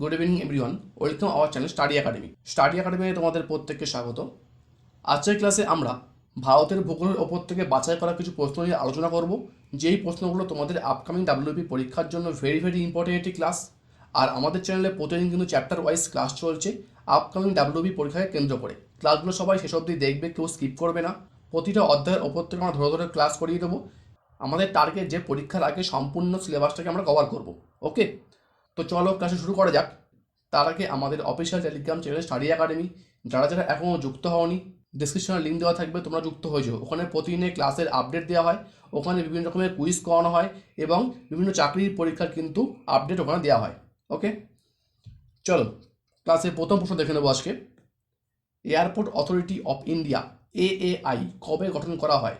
Good evening everyone welcome our channel study academy study একাডেমিতে তোমাদের প্রত্যেককে স্বাগত। আজকের ক্লাসে আমরা ভারতের ভূগোলের ওপর থেকে বাছাই করা কিছু প্রশ্ন নিয়ে আলোচনা করব। যেই প্রশ্নগুলো তোমাদের আপকামিং ডাব্লিউপি পরীক্ষার জন্য ভেরি ভেরি ইম্পর্টেন্ট একটি ক্লাস আর আমাদের চ্যানেলে প্রতিদিন কিন্তু চ্যাপ্টার ওয়াইজ ক্লাস চলছে আপকামিং ডাব্লিউপি পরীক্ষাকে কেন্দ্র করে। ক্লাসগুলো সবাই শেষ অবধি দেখবে, কেউ স্কিপ করবে না। প্রতিটা অধ্যায়ের ওপর থেকে আমরা ধরে ধরে ক্লাস করিয়ে দেবো। আমাদের টার্গেট যে পরীক্ষার আগে সম্পূর্ণ সিলেবাসটাকে আমরা কভার করব। ওকে তো চলো ক্লাসে শুরু করা যাক। তার আগে আমাদের official Telegram channel study academy যারা যারা এখনও যুক্ত হওনি ডিসক্রিপশনে লিঙ্ক দেওয়া থাকবে, তোমরা যুক্ত হয়ে যাও ওখানে প্রতিদিনের ক্লাসের আপডেট দেওয়া হয়, ওখানে বিভিন্ন রকমের কুইজ করানো হয় এবং বিভিন্ন চাকরির পরীক্ষার কিন্তু আপডেট ওখানে দেওয়া হয়। ওকে চলো ক্লাসের প্রথম প্রশ্ন দেখে নেব আজকে। Airport authority of India AAI কবে গঠন করা হয়?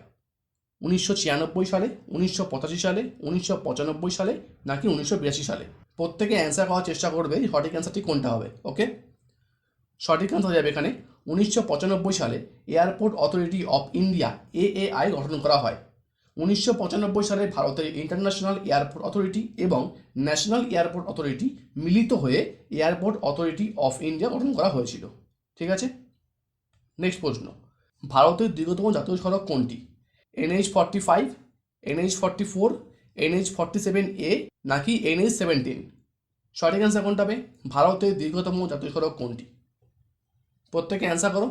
উনিশশো ছিয়ানব্বই সালে, উনিশশো পঁচাশি সালে, উনিশশো পঁচানব্বই সালে, নাকি উনিশশো বিরাশি সালে? প্রত্যেকে অ্যান্সার করার চেষ্টা করবে সঠিক অ্যান্সারটি কোনটা হবে ওকে সঠিক অ্যান্সার যাবে এখানে, উনিশশো পঁচানব্বই সালে airport authority of India AAI গঠন করা হয়। উনিশশো পঁচানব্বই সালে ভারতের ইন্টারন্যাশনাল এয়ারপোর্ট অথরিটি এবং ন্যাশনাল এয়ারপোর্ট অথরিটি মিলিত হয়ে এয়ারপোর্ট অথরিটি অফ ইন্ডিয়া গঠন করা হয়েছিল, ঠিক আছে? নেক্সট প্রশ্ন, ভারতের দীর্ঘতম জাতীয় সড়ক কোনটি? NH forty five NH forty four NH forty seven A নাকি এনএইচ সেভেন্টিন সঠিক অ্যান্সার কোনটা হবে? ভারতের দীর্ঘতম জাতীয় সড়ক কোনটি? প্রত্যেকে অ্যান্সার করো।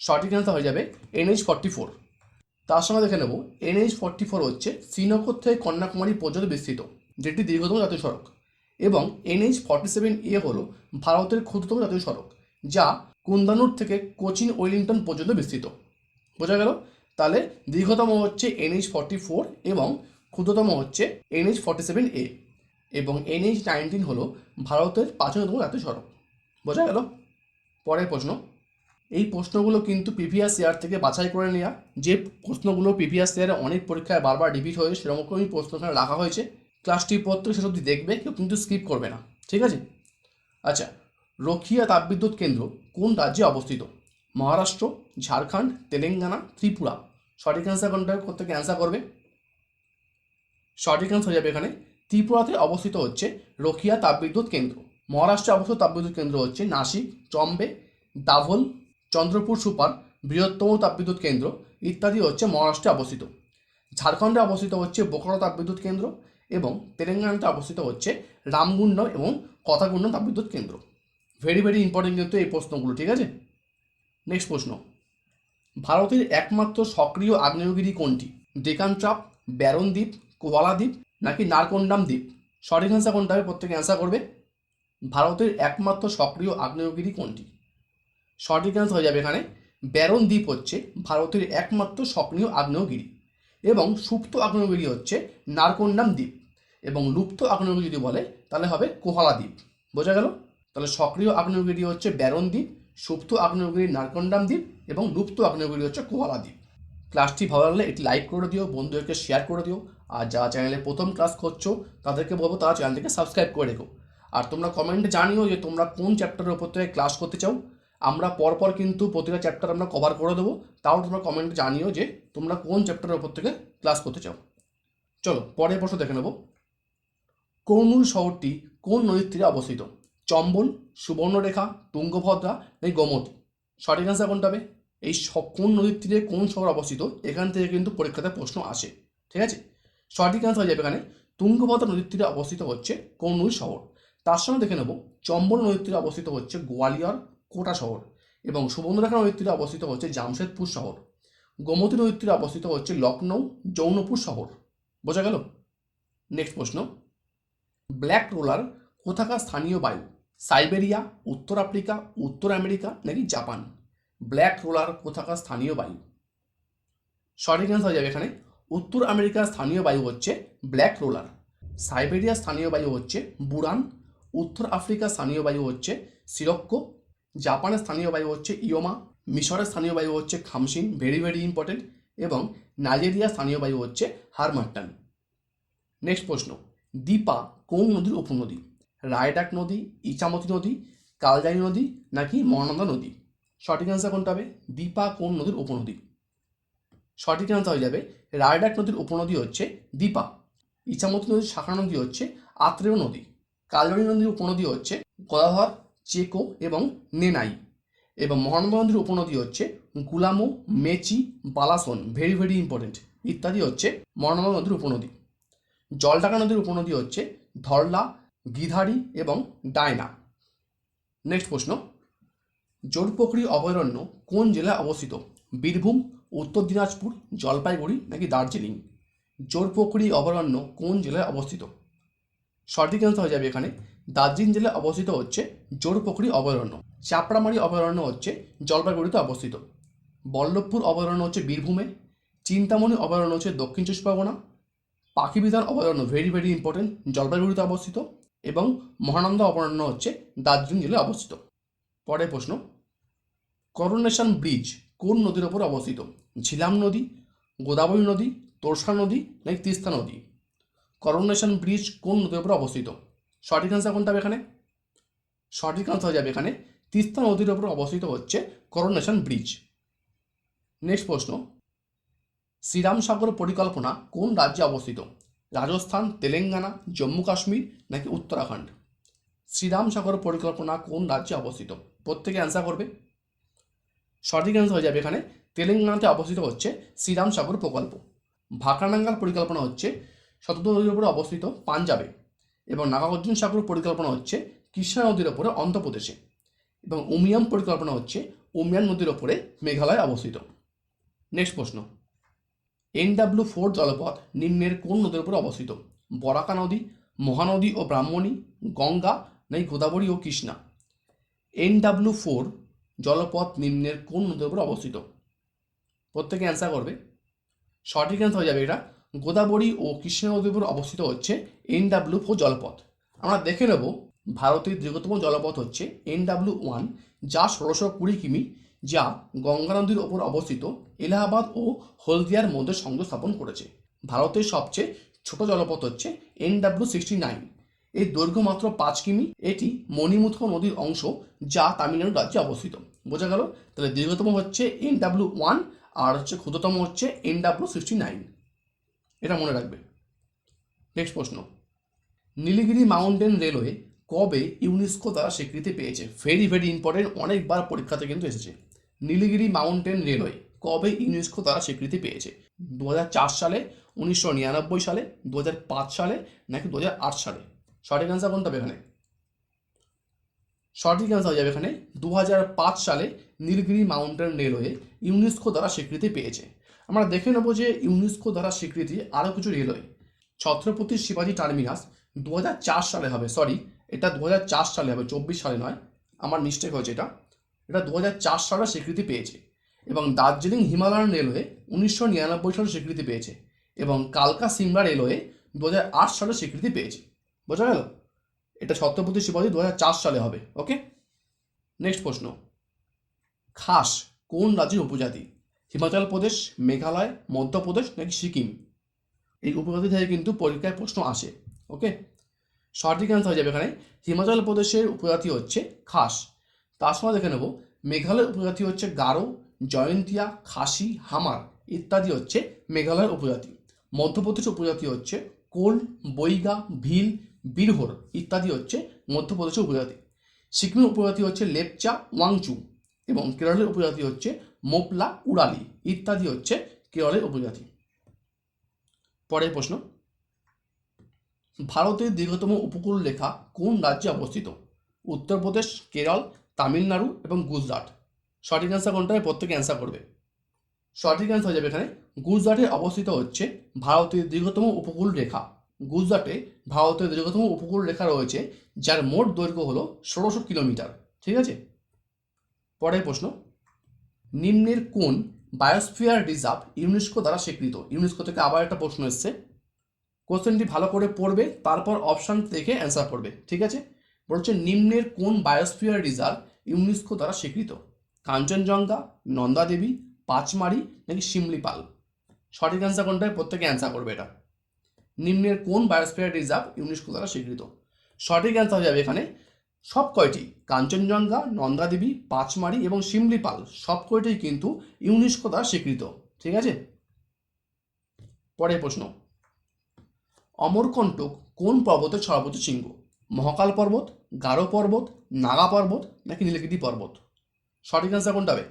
সঠিক অ্যান্সার হয়ে যাবে এনএইচ ফর্টি ফোর তার সঙ্গে দেখে নেব। এনএইচ ফর্টি ফোর হচ্ছে শ্রীনগর থেকে কন্যাকুমারী পর্যন্ত বিস্তৃত, যেটি দীর্ঘতম জাতীয় সড়ক, এবং এনএইচ ফর্টি সেভেন এ হল ভারতের ক্ষুদ্রতম জাতীয় সড়ক, যা কুন্দানুর থেকে কোচিন ওয়েলিংটন পর্যন্ত বিস্তৃত। বোঝা গেল? তাহলে দীর্ঘতম হচ্ছে এনএইচ ফর্টি ফোর এবং ক্ষুদ্রতম হচ্ছে এনএইচ ফর্টি সেভেন এ এবং এনএইচ নাইনটিন হলো ভারতের প্রাচীনতম জাতীয় সড়ক। বোঝা গেল? পরের প্রশ্ন। এই প্রশ্নগুলো কিন্তু প্রিভিয়াস ইয়ার থেকে বাছাই করে নেওয়া যে প্রশ্নগুলো প্রিভিয়াস ইয়ারে অনেক পরীক্ষায় বারবার রিপিট হয়ে সেরকমই প্রশ্ন এখানে রাখা হয়েছে। ক্লাসটি পত্র সেসব দেখবে, কেউ কিন্তু স্কিপ করবে না। ঠিক আছে? আচ্ছা রখিয়া তাপবিদ্যুৎ কেন্দ্র কোন রাজ্যে অবস্থিত? মহারাষ্ট্র, ঝাড়খণ্ড, তেলেঙ্গানা, ত্রিপুরা। সঠিক অ্যান্সার কোনটা করতে অ্যান্সার করবে? সঠিক অ্যান্সার হয়ে যাবে এখানে। ত্রিপুরাতে অবস্থিত হচ্ছে রখিয়া তাপবিদ্যুৎ কেন্দ্র। মহারাষ্ট্রে অবস্থিত তাপবিদ্যুৎ কেন্দ্র হচ্ছে নাসিক, চম্বে, দাভোল, চন্দ্রপুর সুপার, বৃহত্তম তাপবিদ্যুৎ কেন্দ্র ইত্যাদি হচ্ছে মহারাষ্ট্রে অবস্থিত। ঝাড়খণ্ডে অবস্থিত হচ্ছে বোকারো তাপবিদ্যুৎ কেন্দ্র এবং তেলেঙ্গানাতে অবস্থিত হচ্ছে রামগুন্ড এবং কথাগুন্ড তাপবিদ্যুৎ কেন্দ্র। ভেরি ভেরি ইম্পর্টেন্ট কিন্তু এই প্রশ্নগুলো, ঠিক আছে? নেক্সট প্রশ্ন। ভারতের একমাত্র সক্রিয় আগ্নেয়গিরি কোনটি? ডেকান ট্রাপ ব্যারন দ্বীপ কোয়ালা দ্বীপ নাকি নারকন্ডাম দ্বীপ? সঠিক অ্যান্সার কোনটা হবে? প্রত্যেকে অ্যান্সার করবে। ভারতের একমাত্র সক্রিয় আগ্নেয়গিরি কোনটি? সঠিক অ্যান্সার হয়ে যাবে এখানে। ব্যারন দ্বীপ হচ্ছে ভারতের একমাত্র সক্রিয় আগ্নেয়গিরি এবং সুপ্ত আগ্নেয়গিরি হচ্ছে নারকন্ডাম দ্বীপ এবং লুপ্ত আগ্নেয়গিরি যদি বলে, তাহলে হবে কোহালা দ্বীপ। বোঝা গেল? তাহলে সক্রিয় আগ্নেয়গিরি হচ্ছে ব্যারন দ্বীপ, সুপ্ত আগ্নেয়গিরি নারকন্ডাম দ্বীপ এবং লুপ্ত আগ্নেয়গিরি হচ্ছে কোহালা দ্বীপ। ক্লাসটি ভালো লাগলে এটি লাইক করে দিও, বন্ধুদেরকে শেয়ার করে দিও। আর যারা চ্যানেলে প্রথম ক্লাস করছ, তাদেরকে বলব তারা চ্যানেলটিকে সাবস্ক্রাইব করে রেখো। আর তোমরা কমেন্টে জানিও যে তোমরা কোন চ্যাপ্টারের উপর থেকে ক্লাস করতে চাও। আমরা পরপর কিন্তু প্রতিটা চ্যাপ্টার আমরা কভার করে দেবো। তাও তোমরা কমেন্টে জানিও যে তোমরা কোন চ্যাপ্টারের উপর থেকে ক্লাস করতে চাও। চলো, পরের প্রশ্ন দেখে নেব। কর্নুল শহরটি কোন নদীর তীরে অবস্থিত? চম্বল, সুবর্ণরেখা, তুঙ্গভদ্রা, নাকি গোমতী? সঠিক অ্যান্সার কোনটা হবে? এই কোন নদীর তীরে কোন শহর অবস্থিত? এখান থেকে কিন্তু পরীক্ষাতে প্রশ্ন আসে। ঠিক আছে? সঠিক অ্যান্সার হয়ে যাবে এখানে। তুঙ্গভদ্রা নদীর তীরে অবস্থিত হচ্ছে কর্নুল শহর। তার সঙ্গে দেখে নেব, চম্বল নদীর তীরে অবস্থিত হচ্ছে গোয়ালিয়র কোটা শহর এবং সুবর্ণরেখা নদীর তীরে অবস্থিত হচ্ছে জামশেদপুর শহর। গোমতী নদীর তীরে অবস্থিত হচ্ছে লখনৌ জৌনপুর শহর। বোঝা গেল? নেক্সট প্রশ্ন। ব্ল্যাক রোলার কোথাকার স্থানীয় বায়ু? সাইবেরিয়া, উত্তর আফ্রিকা, উত্তর আমেরিকা নাকি জাপান? ব্ল্যাক রোলার কোথাকার স্থানীয় বায়ু? সঠিক অ্যান্সার হয়ে যাবে এখানে। উত্তর আমেরিকার স্থানীয় বায়ু হচ্ছে ব্ল্যাক রোলার, সাইবেরিয়ার স্থানীয় বায়ু হচ্ছে বুরান, উত্তর আফ্রিকার স্থানীয় বায়ু হচ্ছে সিরক্কো, জাপানের স্থানীয় বায়ু হচ্ছে ইয়োমা, মিশরের স্থানীয় বায়ু হচ্ছে খামসিন ভেরি ভেরি ইম্পর্টেন্ট এবং নাইজেরিয়ার স্থানীয় বায়ু হচ্ছে হারমাট্টান। নেক্সট প্রশ্ন দীপা কোন নদীর উপনদী? রায়ডাক নদী, ইচামতি নদী কালজাই নদী, নাকি মহানন্দা নদী? সঠিক অ্যান্সার কোনটা হবে? দীপা কোন নদীর উপনদী? সঠিক অ্যান্সার হয়ে যাবে। রায়ডাক নদীর উপনদী হচ্ছে দীপা। ইচামতি নদীর শাখা নদী হচ্ছে আত্রেয় নদী। কালজাই নদীর উপনদী হচ্ছে গদাধর, চেকো এবং নেনাই। এবং মহানন্দা নদীর উপনদী হচ্ছে গুলামো, Mechi, Balason very very important ইত্যাদি হচ্ছে মহানন্দা নদীর উপনদী। জলঢাকা নদীর উপনদী হচ্ছে ধরলা, গিধারি এবং ডায়না। নেক্সট প্রশ্ন, জোরপোখরি অভয়ারণ্য কোন জেলায় অবস্থিত? বীরভূম উত্তর দিনাজপুর, জলপাইগুড়ি নাকি দার্জিলিং? জোরপোখরি অভয়ারণ্য কোন জেলায় অবস্থিত? সঠিক অ্যান্সার হয়ে যাবে এখানে। দার্জিলিং জেলায় অবস্থিত হচ্ছে জোরপোখরি অভয়ারণ্য। চাপড়ামারি অভয়ারণ্য হচ্ছে জলপাইগুড়িতে অবস্থিত। বল্লভপুর অভয়ারণ্য হচ্ছে বীরভূমে। চিন্তামণি অভয়ারণ্য হচ্ছে দক্ষিণ চব্বিশ পরগনা। পাখিবিধান অভয়ারণ্য ভেরি ভেরি ইম্পর্টেন্ট জলপাইগুড়িতে অবস্থিত এবং মহানন্দা অভয়ারণ্য হচ্ছে দার্জিলিং জেলায় অবস্থিত। পরের প্রশ্ন, করোনেশন ব্রিজ কোন নদীর ওপর অবস্থিত? ঝিলাম নদী, গোদাবরী নদী, তোরসা নদী, নাকি তিস্তা নদী? করোনেশন ব্রিজ কোন নদীর উপর অবস্থিত? সঠিক আনসার কোনটা হবে এখানে? সঠিক আনসার হয়ে যাবে এখানে, তিস্তা নদীর উপর অবস্থিত হচ্ছে করোনেশন ব্রিজ নেক্সট প্রশ্ন, শ্রীরাম সাগর পরিকল্পনা কোন রাজ্যে অবস্থিত? রাজস্থান, তেলেঙ্গানা, জম্মু কাশ্মীর, নাকি উত্তরাখণ্ড? শ্রীরাম সাগর পরিকল্পনা কোন রাজ্যে অবস্থিত? প্রত্যেকে অ্যান্সার করবে। সঠিক অ্যান্সার হয়ে যাবে এখানে তেলেঙ্গানাতে অবস্থিত হচ্ছে শ্রীরাম সাগর প্রকল্প। ভাকরানাঙ্গাল পরিকল্পনা হচ্ছে শতদ্র নদীর উপরে অবস্থিত পাঞ্জাবে এবং নাগার্জুন সাগর পরিকল্পনা হচ্ছে কৃষ্ণা নদীর ওপরে অন্ধ্রপ্রদেশে এবং উমিয়াম পরিকল্পনা হচ্ছে উমিয়াম নদীর ওপরে মেঘালয় অবস্থিত। নেক্সট প্রশ্ন। এনডাব্লিউ ফোর জলপথ নিম্নের কোন নদীর উপরে অবস্থিত? বরাকা নদী, মহানদী ও ব্রাহ্মণী, গঙ্গা নাই গোদাবরী ও কৃষ্ণা? এনডাব্লিউ ফোর জলপথ নিম্নের কোন নদীর উপরে অবস্থিত? প্রত্যেকে অ্যান্সার করবে। সঠিক অ্যান্সার হয়ে যাবে এটা। গোদাবরী ও কৃষ্ণা নদীর উপর অবস্থিত হচ্ছে এনডাব্লিউ ফোর জলপথ। আমরা দেখে নেব ভারতের দীর্ঘতম জলপথ হচ্ছে এনডাব্লিউ ওয়ান যা ষোলোশো কুড়ি কিমি, যা গঙ্গা নদীর ওপর অবস্থিত এলাহাবাদ ও হলদিয়ার মধ্যে সংযোগ স্থাপন করেছে। ভারতের সবচেয়ে ছোট জলপথ হচ্ছে এনডাব্লিউ সিক্সটি নাইন এর দৈর্ঘ্য মাত্র পাঁচ কিমি। এটি মণিমুথ নদীর অংশ যা তামিলনাড়ু রাজ্যে অবস্থিত। বোঝা গেল? তাহলে দীর্ঘতম হচ্ছে এনডাব্লিউ ওয়ান আর হচ্ছে ক্ষুদ্রতম হচ্ছে এনডাব্লিউ সিক্সটি নাইন এটা মনে রাখবে। নেক্সট প্রশ্ন। নীলগিরি মাউন্টেন রেলওয়ে কবে ইউনেস্কো দ্বারা স্বীকৃতি পেয়েছে? ভেরি ভেরি ইম্পর্টেন্ট অনেকবার পরীক্ষাতে কিন্তু এসেছে। নীলগিরি মাউন্টেন রেলওয়ে কবে ইউনেস্কো দ্বারা স্বীকৃতি পেয়েছে? দু হাজার চার সালে, উনিশশো নিরানব্বই সালে দু হাজার পাঁচ সালে, নাকি দু হাজার আট সালে? সঠিক অ্যান্সার কোনটা এখানে? সঠিক অ্যান্সার হয়ে যাবে এখানে। দু হাজার পাঁচ সালে নীলগিরি মাউন্টেন রেলওয়ে ইউনেস্কো দ্বারা স্বীকৃতি পেয়েছে। আমরা দেখে নেব যে ইউনেস্কো দ্বারা স্বীকৃতি আরও কিছু রেলওয়ে ছত্রপতি শিবাজি টার্মিনাস দু হাজার চার সালে হবে সরি এটা দু হাজার চার সালে হবে, চব্বিশ সালে নয়। আমার মিস্টেক হয়েছে এটা। এটা দু সালে স্বীকৃতি পেয়েছে এবং দার্জিলিং হিমালয়ান রেলওয়ে উনিশশো নিরানব্বই সালে স্বীকৃতি পেয়েছে এবং কালকা সিমলা রেলওয়ে দু সালে স্বীকৃতি পেয়েছে। বোঝা গেল? এটা ছত্রপতি শিবাজি দু সালে হবে ওকে নেক্সট প্রশ্ন। খাস, কোন রাজ্যের উপজাতি? হিমাচল প্রদেশ, মেঘালয় মধ্যপ্রদেশ নাকি সিকিম? এই উপজাতি থেকে কিন্তু পরীক্ষায় প্রশ্ন আসে ওকে সঠিক অ্যান্সার হয়ে যাবে এখানে। হিমাচল প্রদেশের উপজাতি হচ্ছে খাস। তার সময় দেখে নেব। মেঘালয়ের উপজাতি হচ্ছে গারো, জয়ন্তিয়া, খাসি, হামার ইত্যাদি হচ্ছে মেঘালয়ের উপজাতি। মধ্যপ্রদেশ উপজাতি হচ্ছে কোল, বৈগা, ভিল বীরহোর ইত্যাদি হচ্ছে মধ্যপ্রদেশের উপজাতি। সিকিমের উপজাতি হচ্ছে লেপচা, ওয়াংচু এবং কেরলের উপজাতি হচ্ছে মোপলা, উড়ালি ইত্যাদি হচ্ছে কেরলের উপজাতি। পরের প্রশ্ন, ভারতের দীর্ঘতম উপকূল রেখা কোন রাজ্যে অবস্থিত? উত্তরপ্রদেশ, কেরল, তামিলনাড়ু এবং গুজরাট। সঠিক অ্যান্সার কোনটা প্রত্যেকে অ্যান্সার করবে। সঠিক অ্যান্সার হয়ে যাবে এখানে। গুজরাটে অবস্থিত হচ্ছে ভারতের দীর্ঘতম উপকূল রেখা। গুজরাটে ভারতের দীর্ঘতম উপকূল রেখা রয়েছে, যার মোট দৈর্ঘ্য হলো ষোলোশো কিলোমিটার। ঠিক আছে? পরের প্রশ্ন। নিম্নের কোন বায়োস্ফিয়ার রিজার্ভ ইউনেস্কো দ্বারা স্বীকৃত? ইউনেস্কো থেকে আবার একটা প্রশ্ন এসছে। কোশ্চেনটি ভালো করে পড়বে, তারপর অপশান থেকে অ্যান্সার করবে। ঠিক আছে? বলছে নিম্নের কোন বায়োস্ফিয়ার রিজার্ভ ইউনেস্কো দ্বারা স্বীকৃত? কাঞ্চনজঙ্ঘা, নন্দাদেবী, পাঁচমারি নাকি শিমলিপাল? সঠিক অ্যান্সার কোনটায়? প্রত্যেকে অ্যান্সার করবে এটা। নিম্নের কোন বায়োস্ফিয়ার রিজার্ভ ইউনেস্কো দ্বারা স্বীকৃত? সঠিক অ্যান্সার হয়ে যাবে এখানে সব কয়টি? কাঞ্চনজঙ্ঘা, নন্দাদেবী, পাঁচমারি এবং শিমলিপাল সব কয়টি কিন্তু ইউনেস্কো দ্বারা স্বীকৃত, ঠিক আছে? পরের প্রশ্ন। অমরকণ্টক কোন পর্বতের সর্বোচ্চ শৃঙ্গ? মহাকাল পর্বত, গারো পর্বত, নাগা পর্বত নাকি নীলগিরি পর্বত? সঠিক অ্যান্সার কোনটা হবে?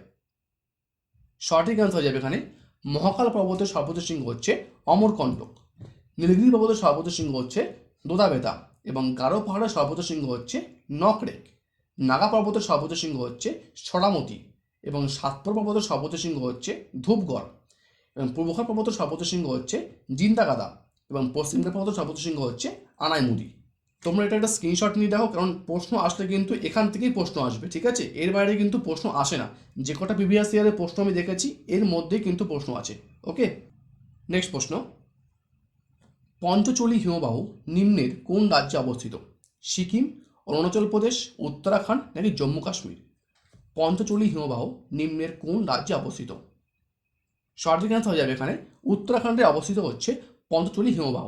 সঠিক অ্যান্সার হয়ে যাবে এখানে। মহাকাল পর্বতের সর্বোচ্চ শৃঙ্গ হচ্ছে অমরকণ্টক। নীলগিরি পর্বতের সর্বোচ্চ শৃঙ্গ হচ্ছে দোদাবেতা এবং গারো পাহাড়ের সর্বোচ্চ শৃঙ্গ হচ্ছে নকরেক নাগা পর্বতের সর্বোচ্চ শৃঙ্গ হচ্ছে সরামতি এবং সাতপুর পর্বতের সর্বোচ্চ শৃঙ্গ হচ্ছে ধূপগড় এবং পূর্বঘাট পর্বতের সর্বোচ্চ শৃঙ্গ হচ্ছে জিন্দাগাদা এবং পশ্চিমঘাট পর্বতের সর্বোচ্চ শৃঙ্গ হচ্ছে আনাইমুদি। তোমরা এটা একটা স্ক্রিনশট নিয়ে দেখো, কারণ প্রশ্ন আসলে কিন্তু এখান থেকেই প্রশ্ন আসবে, ঠিক আছে? এর বাইরে কিন্তু প্রশ্ন আসে না। যে কটা প্রিভিয়াস ইয়ারের প্রশ্ন আমি দেখেছি, এর মধ্যেই কিন্তু প্রশ্ন আছে ওকে নেক্সট প্রশ্ন। পঞ্চচলি হিমবাহ নিম্নের কোন রাজ্যে অবস্থিত? সিকিম, অরুণাচল প্রদেশ, উত্তরাখণ্ড, নাকি জম্মু কাশ্মীর? পঞ্চচলি হিমবাহ নিম্নের কোন রাজ্যে অবস্থিত? সঠিক অ্যান্সার হয়ে যাবে এখানে। উত্তরাখণ্ডে অবস্থিত হচ্ছে পঞ্চচলি হিমবাহ।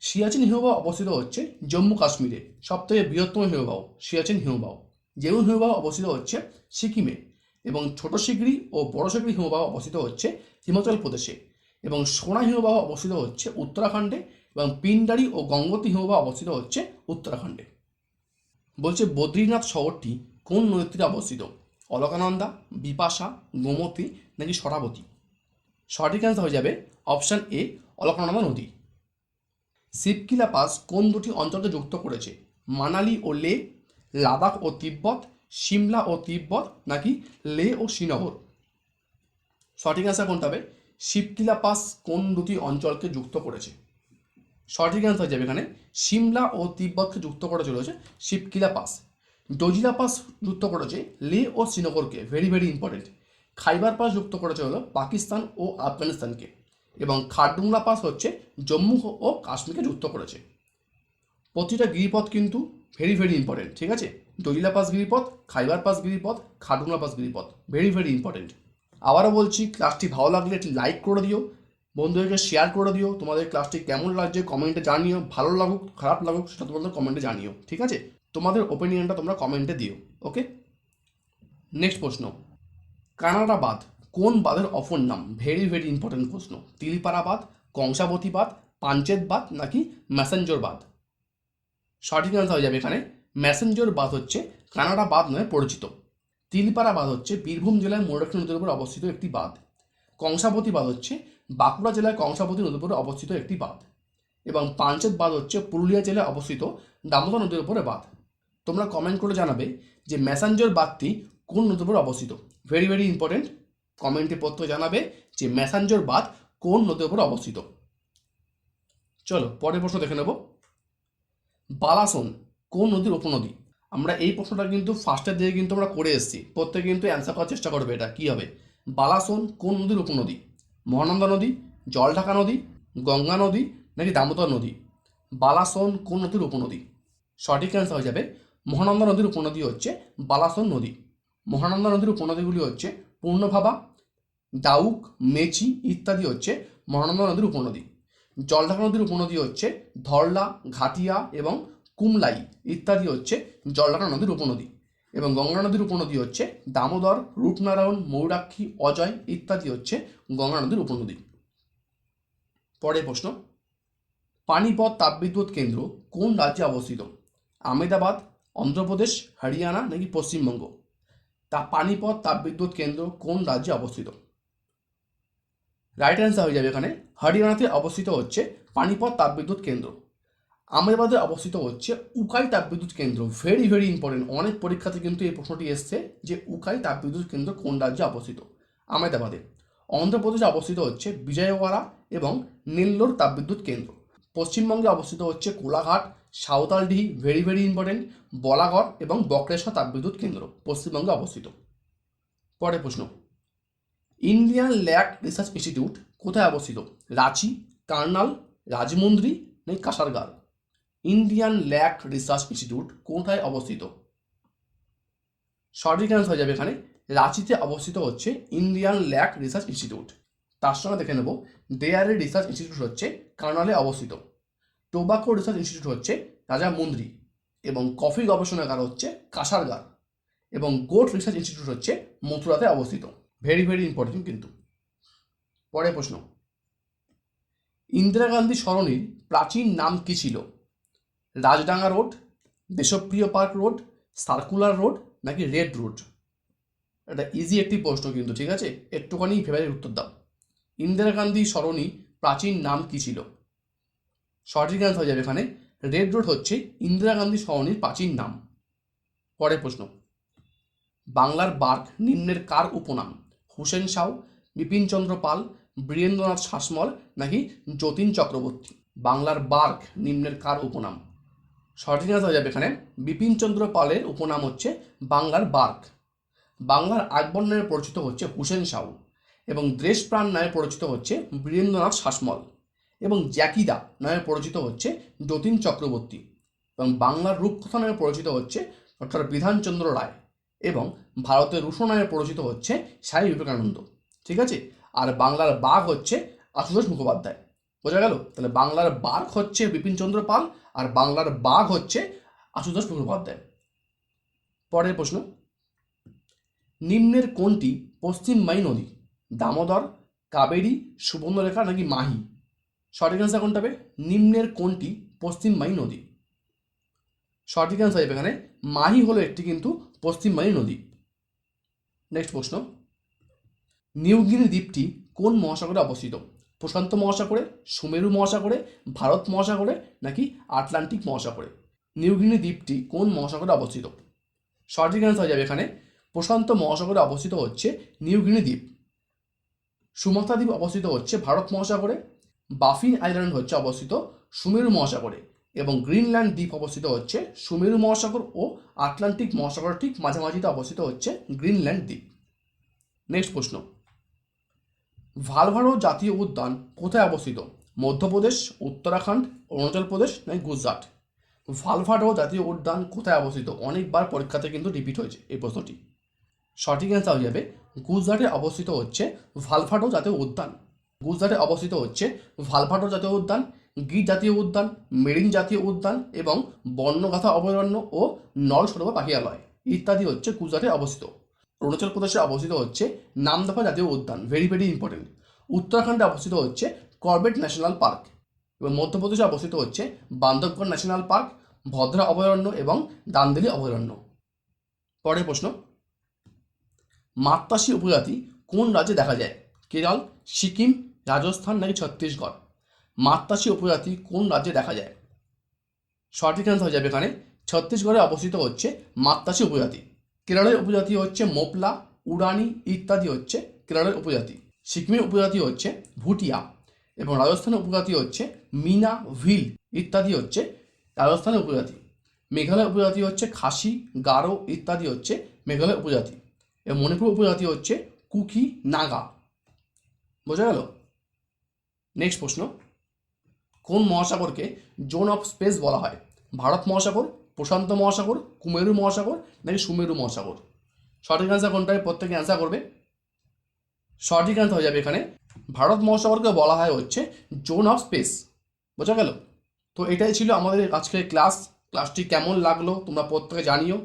সিয়াচিন হিমবাহ অবস্থিত হচ্ছে জম্মু কাশ্মীরে। সবথেকে বৃহত্তম হিমবাহ সিয়াচিন হিমবাহ। যেমন হিমবাহ অবস্থিত হচ্ছে সিকিমে এবং ছোট শিগড়ি ও বড় শিগড়ি হিমবাহ অবস্থিত হচ্ছে হিমাচল প্রদেশে এবং সোনা হিমবাহ অবস্থিত হচ্ছে উত্তরাখণ্ডে এবং পিন্ডারি ও গঙ্গোত্রী হিমবাহ অবস্থিত হচ্ছে উত্তরাখণ্ডে। বলছে বদ্রীনাথ শহরটি কোন নদীর তীরে অবস্থিত? অলকানন্দা, বিপাশা, গোমতী নাকি সরাবতী? সঠিক অ্যান্সার হয়ে যাবে অপশান এ অলকানন্দা নদী। শিবকিলা পাস কোন দুটি অঞ্চলকে যুক্ত করেছে? মানালি ও লে, লাদাখ ও তিব্বত, সিমলা ও তিব্বত নাকি লে ও শ্রীনগর? সঠিক অ্যান্সার কোনটা হবে? শিবকিলা পাস কোন দুটি অঞ্চলকে যুক্ত করেছে? সঠিক অ্যান্সার হয়ে যাবে এখানে। সিমলা ও তিব্বতকে যুক্ত করা চলেছে শিবকিলা পাস। ডোজিলা পাস যুক্ত করেছে লে ও শ্রীনগরকে very very important Khyber pass যুক্ত করেছে হলো পাকিস্তান ও আফগানিস্তানকে। এবং খারডুংলা পাস হচ্ছে জম্মু ও কাশ্মীরকে যুক্ত করেছে প্রতিটা গিরিপথ কিন্তু ভেরি ভেরি ইম্পর্টেন্ট ঠিক আছে? ডোজিলা পাস গিরিপথ, খাইবার পাস গিরিপথ, খারডুংলা পাস গিরিপথ ভেরি ভেরি ইম্পর্টেন্ট আবারও বলছি ক্লাসটি ভালো লাগলে একটি লাইক করে দিও। বন্ধুদেরকে শেয়ার করে দিও, তোমাদের ক্লাসটি কেমন লাগছে কমেন্টে জানিও, ভালো লাগুক, খারাপ লাগুক, সেটা তোমাদের কমেন্টে জানিও, ঠিক আছে? তোমাদের ওপিনিয়নটা তোমরা কমেন্টে দিও ওকে নেক্সট প্রশ্ন কানাডা বাঁধ কোন বাঁধের অপর নাম ভেরি ভেরি ইম্পর্টেন্ট প্রশ্ন তিলপাড়া বাঁধ কংসাবতী বাঁধ পাঞ্চেত বাঁধ নাকি ম্যাসেঞ্জর বাঁধ সঠিক আনসার হয়ে যাবে এখানে ম্যাসেঞ্জর বাঁধ হচ্ছে কানাডা বাঁধ নামে পরিচিত তিলপাড়া বাঁধ হচ্ছে বীরভূম জেলার মোরক্ষ নদীর উপর অবস্থিত একটি বাঁধ কংসাবতী বাঁধ হচ্ছে বাঁকুড়া জেলার কংসাবতী নদীর উপরে অবস্থিত একটি বাঁধ এবং পাঞ্চেত বাঁধ হচ্ছে পুরুলিয়া জেলায় অবস্থিত দামোদর নদীর উপরে বাঁধ। তোমরা কমেন্ট করে জানাবে যে ম্যাসাঞ্জর বাঁধটি কোন নদীর উপর অবস্থিত। ভেরি ভেরি ইম্পর্টেন্ট কমেন্টে পত্র জানাবে যে ম্যাসাঞ্জর বাঁধ কোন নদীর উপর অবস্থিত। চলো পরের প্রশ্ন দেখে নেব। বালাসন কোন নদীর উপনদী? আমরা এই প্রশ্নটা কিন্তু ফার্স্টের দিকে কিন্তু আমরা করে এসেছি। প্রত্যেকে কিন্তু অ্যান্সার করার চেষ্টা করবে এটা। কী হবে? বালাসন কোন নদীর উপনদী? মহানন্দা নদী, জলঢাকা নদী, গঙ্গা নদী নাকি দামোদর নদী? বালাসন কোন নদীর উপনদী? সঠিক অ্যান্সার হয়ে যাবে, মহানন্দা নদীর উপনদী হচ্ছে বালাসন নদী। মহানন্দা নদীর উপনদীগুলি হচ্ছে পূর্ণভাবা ডাউক মেচি ইত্যাদি হচ্ছে মহানন্দা নদীর উপনদী। জলঢাকা নদীর উপনদী হচ্ছে ধরলা, ঘাটিয়া এবং কুমলাই ইত্যাদি হচ্ছে জলঢাকা নদীর উপনদী। এবং গঙ্গা নদীর উপনদী হচ্ছে দামোদর, রূপনারায়ণ মৌরাক্ষী অজয় ইত্যাদি হচ্ছে গঙ্গা নদীর উপনদী। পরের প্রশ্ন, পানিপথ তাপবিদ্যুৎ কেন্দ্র কোন রাজ্যে অবস্থিত? আমেদাবাদ অন্ধ্রপ্রদেশ, হরিয়ানা নাকি পশ্চিমবঙ্গ? তা পানিপথ তাপবিদ্যুৎ কেন্দ্র কোন রাজ্যে অবস্থিত? রাইট অ্যান্সার হয়ে যাবে এখানে। হরিয়ানাতে অবস্থিত হচ্ছে পানিপথ তাপবিদ্যুৎ কেন্দ্র। আমেদাবাদে অবস্থিত হচ্ছে উকাই তাপবিদ্যুৎ কেন্দ্র। ভেরি ভেরি ইম্পর্টেন্ট অনেক পরীক্ষাতে কিন্তু এই প্রশ্নটি এসছে যে উকাই তাপবিদ্যুৎ কেন্দ্র কোন রাজ্যে অবস্থিত? আমেদাবাদে অন্ধ্রপ্রদেশে অবস্থিত হচ্ছে বিজয়ওয়াড়া এবং নেল্লোর তাপবিদ্যুৎ কেন্দ্র। পশ্চিমবঙ্গে অবস্থিত হচ্ছে Kolaghat, Santaldih very very important Balagarh এবং বক্রেশ্বর তাপবিদ্যুৎ কেন্দ্র পশ্চিমবঙ্গে অবস্থিত। পরের প্রশ্ন। ইন্ডিয়ান ল্যাক রিসার্চ ইনস্টিটিউট কোথায় অবস্থিত? রাঁচি, কার্নাল, রাজমন্দ্রি নাকি Kasaragod Indian lac research institute কোথায় অবস্থিত? সঠিক অ্যান্সার হয়ে যাবে এখানে। রাঁচিতে অবস্থিত হচ্ছে ইন্ডিয়ান ল্যাক রিসার্চ ইনস্টিটিউট তার সঙ্গে দেখে নেব। ডেয়ারি রিসার্চ ইনস্টিটিউট হচ্ছে কার্নালে অবস্থিত। টোবাকো রিসার্চ ইনস্টিটিউট হচ্ছে রাজা মন্দ্রি এবং কফি গবেষণাগার হচ্ছে কাসারগার এবং গোট রিসার্চ ইনস্টিটিউট হচ্ছে মথুরাতে অবস্থিত। ভেরি ভেরি ইম্পর্টেন্ট কিন্তু। পরের প্রশ্ন। ইন্দিরা গান্ধী সরণির প্রাচীন নাম কি ছিল? Rajdanga road Deshapriya park road, circular road, নাকি রেড রোড? এটা ইজি একটি প্রশ্ন কিন্তু, ঠিক আছে? একটুখানি ভেবে উত্তর দাও। ইন্দিরা গান্ধী সরণি প্রাচীন নাম কি ছিল? সঠিক অ্যান্সার হয়ে যাবে এখানে। রেড রোড হচ্ছে ইন্দিরা গান্ধী সরণির প্রাচীন নাম। পরের প্রশ্ন। বাংলার বার্ক নিম্নের কার উপনাম? হুসেন সাউ বিপিনচন্দ্র পাল, বীরেন্দ্রনাথ শাসমল, নাকি যতীন চক্রবর্তী? বাংলার বার্ক নিম্নের কার উপনাম? সঠিক হয়ে যাবে এখানে। বিপিনচন্দ্র পালের উপনাম হচ্ছে বাংলার বার্ক। বাংলার আকবর নামে পরিচিত হচ্ছে হুসেন সাউ এবং দেশপ্রাণ নামে পরিচিত হচ্ছে বীরেন্দ্রনাথ শাসমল এবং জ্যাকিদা নামে পরিচিত হচ্ছে যতীন চক্রবর্তী এবং বাংলার রূপকথা নামে পরিচিত হচ্ছে ডক্টর বিধানচন্দ্র রায় এবং ভারতের রুশো নামে পরিচিত হচ্ছে স্বামী বিবেকানন্দ। ঠিক আছে? আর বাংলার বাঘ হচ্ছে আশুতোষ মুখোপাধ্যায়। বোঝা গেল? তাহলে বাংলার বাঘ হচ্ছে বিপিনচন্দ্র পাল আর বাংলার বাঘ হচ্ছে আশুতোষ মুখোপাধ্যায়। পরের প্রশ্ন, নিম্নের কোনটি পশ্চিমবাহী নদী? দামোদর, কাবেরী, সুবর্ণরেখা নাকি মাহি? সঠিক অ্যান্সার কোনটা হবে? নিম্নের কোনটি পশ্চিমবাহী নদী? সঠিক অ্যান্সার হবে এখানে, মাহি হলো একটি কিন্তু পশ্চিমবাহী নদী। নেক্সট প্রশ্ন, নিউগিনি দ্বীপটি কোন মহাসাগরে অবস্থিত? প্রশান্ত মহাসাগরে, সুমেরু মহাসাগরে, ভারত মহাসাগরে নাকি আটলান্টিক মহাসাগরে? নিউগিনি দ্বীপটি কোন মহাসাগরে অবস্থিত? সঠিক অ্যান্সার হয়ে যাবে এখানে। প্রশান্ত মহাসাগরে অবস্থিত হচ্ছে নিউগিনি দ্বীপ। সুমাত্রা দ্বীপ অবস্থিত হচ্ছে ভারত মহাসাগরে। বাফিন আইল্যান্ড হচ্ছে অবস্থিত সুমেরু মহাসাগরে এবং গ্রিনল্যান্ড দ্বীপ অবস্থিত হচ্ছে সুমেরু মহাসাগর ও আটলান্টিক মহাসাগর ঠিক মাঝামাঝিতে অবস্থিত হচ্ছে গ্রিনল্যান্ড দ্বীপ। নেক্সট প্রশ্ন। ভালভারো জাতীয় উদ্যান কোথায় অবস্থিত? মধ্যপ্রদেশ, উত্তরাখণ্ড, অরুণাচল প্রদেশ, নাকি গুজরাট? ভালভারো জাতীয় উদ্যান কোথায় অবস্থিত? অনেকবার পরীক্ষাতে কিন্তু রিপিট হয়েছে এই প্রশ্নটি। সঠিক অ্যান্সার হয়ে যাবে, গুজরাটে অবস্থিত হচ্ছে ভালভাটো জাতীয় উদ্যান। গুজরাটে অবস্থিত হচ্ছে ভালভাটো জাতীয় উদ্যান, গির জাতীয় উদ্যান, মেরিন জাতীয় উদ্যান এবং বন্যগাথা অভয়ারণ্য ও নল সরোবর পাখিয়ালয় ইত্যাদি হচ্ছে গুজরাটে অবস্থিত। অরুণাচল প্রদেশে অবস্থিত হচ্ছে নামদফা জাতীয় উদ্যান ভেরি ভেরি ইম্পর্টেন্ট উত্তরাখণ্ডে অবস্থিত হচ্ছে করবেট ন্যাশনাল পার্ক এবং মধ্যপ্রদেশে অবস্থিত হচ্ছে বান্দবগড় ন্যাশনাল পার্ক ভদ্রা অভয়ারণ্য এবং দান্দেলি অভয়ারণ্য। পরের প্রশ্ন মাত্রাসী উপজাতি কোন রাজ্যে দেখা যায়? কেরল, সিকিম, রাজস্থান নাকি ছত্তিশগড়? মাত্রাসী উপজাতি কোন রাজ্যে দেখা যায়? সঠিক অ্যান্সার হয়ে যাবে এখানে। ছত্তিশগড়ে অবস্থিত হচ্ছে মাত্রাসী উপজাতি। কেরলের উপজাতি হচ্ছে মোপলা, উড়ানি ইত্যাদি হচ্ছে কেরলের উপজাতি। সিকিমের উপজাতি হচ্ছে ভুটিয়া এবং রাজস্থানের উপজাতি হচ্ছে মিনা ভিল ইত্যাদি হচ্ছে রাজস্থানের উপজাতি। মেঘালয় উপজাতি হচ্ছে খাসি, গারো ইত্যাদি হচ্ছে মেঘালয় উপজাতি এবং মণিপুর উপজাতি হচ্ছে কুকি নাগা। বোঝা গেল? নেক্সট প্রশ্ন। কোন মহাসাগরকে জোন অফ স্পেস বলা হয়? ভারত মহাসাগর প্রশান্ত মহাসাগর, কুমেরু মহাসাগর নাকি সুমেরু মহাসাগর? সঠিক অ্যান্সার কোনটায়? প্রত্যেকে অ্যান্সার করবে। সঠিক অ্যান্সার হয়ে যাবে এখানে। ভারত মহাসাগরকে বলা হয় হচ্ছে জোন অফ স্পেস বোঝা গেল? তো এটাই ছিল আমাদের আজকের ক্লাস ক্লাসটি কেমন লাগল তোমরা প্রত্যেকে জানিও।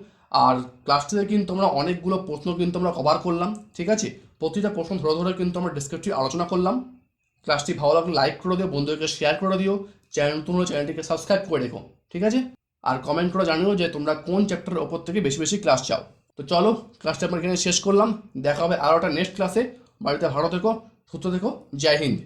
আর ক্লাসটিতে কিন্তু আমরা অনেকগুলো প্রশ্ন কিন্তু আমরা কভার করলাম, ঠিক আছে? প্রতিটা প্রশ্ন ধরে ধরে কিন্তু আমরা ডিসক্রিপটিভ আলোচনা করলাম। ক্লাসটি ভালো লাগলে লাইক করে দিও, বন্ধুদেরকে শেয়ার করে দিও। চ্যানেল তোমরা চ্যানেলটিকে সাবস্ক্রাইব করে রেখো, ঠিক আছে? আর কমেন্ট করে জানিও যে তোমরা কোন চ্যাপ্টারের ওপর থেকে বেশি বেশি ক্লাস চাও। তো চলো ক্লাসটা আমরা এখানে শেষ করলাম। দেখা হবে আরও একটা নেক্সট ক্লাসে বাড়িতে ভালো থেকো, সুস্থ থেকো, জয় হিন্দ।